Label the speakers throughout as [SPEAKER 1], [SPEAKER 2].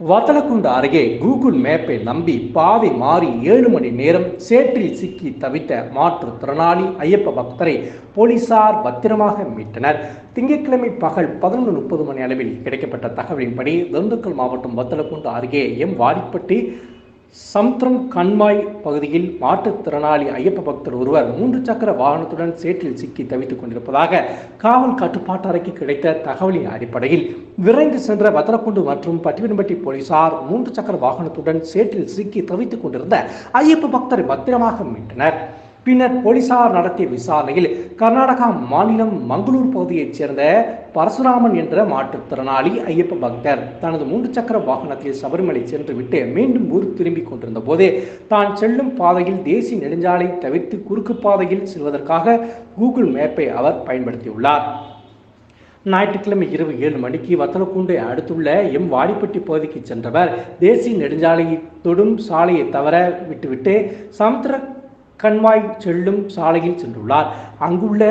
[SPEAKER 1] வத்தலக்குண்டு அருகே கூகுள் மேப்பை நம்பி பாவி மாறி ஏழு மணி நேரம் சேற்றில் சிக்கி தவித்த மாற்றுத்திறனாளி ஐயப்ப பக்தரை போலீசார் பத்திரமாக மீட்டனர். திங்கட்கிழமை பகல் பதினொன்று முப்பது மணி அளவில் கிடைக்கப்பட்ட தகவலின்படி திண்டுக்கல் மாவட்டம் வத்தலக்குண்டு அருகே எம். வாடிப்பட்டி சமுத்திரம் கண்மாய் பகுதியில் மாற்றுத்திறனாளி ஐயப்ப பக்தர் ஒருவர் மூன்று சக்கர வாகனத்துடன் சேற்றில் சிக்கி தவித்துக் கொண்டிருப்பதாக காவல் கட்டுப்பாட்டு அறைக்கு கிடைத்த தகவலின் அடிப்படையில் விரைந்து சென்ற வத்தரக்குண்டு மற்றும் பட்டிவன்பட்டி போலீசார் மூன்று சக்கர வாகனத்துடன் சேற்றில் சிக்கி தவித்துக் கொண்டிருந்த ஐயப்ப பக்தரை பத்திரமாக மீட்டனர். பின்னர் போலீசார் நடத்திய விசாரணையில் கர்நாடகா மாநிலம் மங்களூர் பகுதியைச் சேர்ந்த பரசுராமன் என்ற மாற்றுத்திறனாளி ஐயப்ப பக்தர் தனது மூன்று சக்கர வாகனத்தில் சபரிமலை சென்று விட்டு மீண்டும் ஊர் திரும்பிக் கொண்டிருந்த போது தான் செல்லும் பாதையில் தேசிய நெடுஞ்சாலை தவிர்த்து குறுக்கு பாதையில் செல்வதற்காக கூகுள் மேப்பை அவர் பயன்படுத்தியுள்ளார். ஞாயிற்றுக்கிழமை இரவு ஏழு மணிக்கு வத்தலக்குண்டை அடுத்துள்ள எம் வாடிப்பட்டி பகுதிக்கு சென்றவர் தேசிய நெடுஞ்சாலையை தொடும் சாலையை தவற விட்டுவிட்டு சமுத்திர கண்மாய் செல்லும் சாலையில் சென்றுள்ளார். அங்குள்ள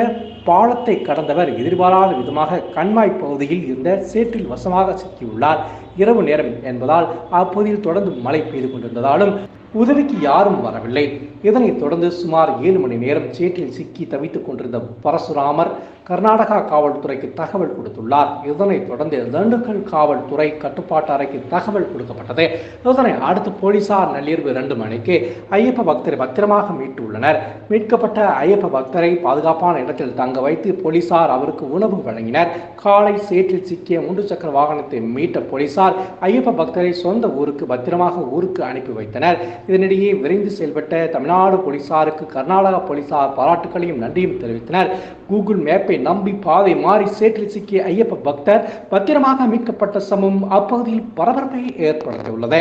[SPEAKER 1] பாலத்தை கடந்தவர் எதிர்பாராத விதமாக கண்மாய் பகுதியில் இருந்த சேற்றில் வசமாக சிக்கியுள்ளார். இரவு நேரம் என்பதால் அப்பகுதியில் தொடர்ந்து மழை பெய்து கொண்டிருந்ததாலும் உதவிக்கு யாரும் வரவில்லை. இதனைத் தொடர்ந்து சுமார் ஏழு மணி நேரம் சேற்றில் சிக்கி தவித்துக் கொண்டிருந்த பரசுராமர் கர்நாடகா காவல்துறைக்கு தகவல் கொடுத்துள்ளார். இதனைத் தொடர்ந்து திண்டுக்கல் காவல்துறை கட்டுப்பாட்டு அறைக்கு தகவல் கொடுக்கப்பட்டது. இதனை அடுத்து போலீசார் நள்ளிரவு இரண்டு மணிக்கு ஐயப்ப பக்தரை பத்திரமாக மீட்டுள்ளனர். மீட்கப்பட்ட ஐயப்ப பக்தரை பாதுகாப்பான இடத்தில் தங்க வைத்து போலீசார் அவருக்கு உணவு வழங்கினர். காலை சேற்றில் சிக்கிய மூன்று சக்கர வாகனத்தை மீட்ட போலீசார் ஐயப்ப பக்தரை சொந்த ஊருக்கு பத்திரமாக ஊருக்கு அனுப்பி வைத்தனர். இதனிடையே விரைந்து செயல்பட்ட தமிழ்நாடு போலீசாருக்கு கர்நாடகா போலீசார் பாராட்டுகளையும் நன்றியும் தெரிவித்தனர். கூகுள் மேப்பை நம்பி பாதை மாறி சேற்றில் சிக்கிய ஐயப்ப பக்தர் பத்திரமாக மீட்கப்பட்ட சமம் அப்பகுதியில் பரபரப்பை ஏற்படுத்தியுள்ளது.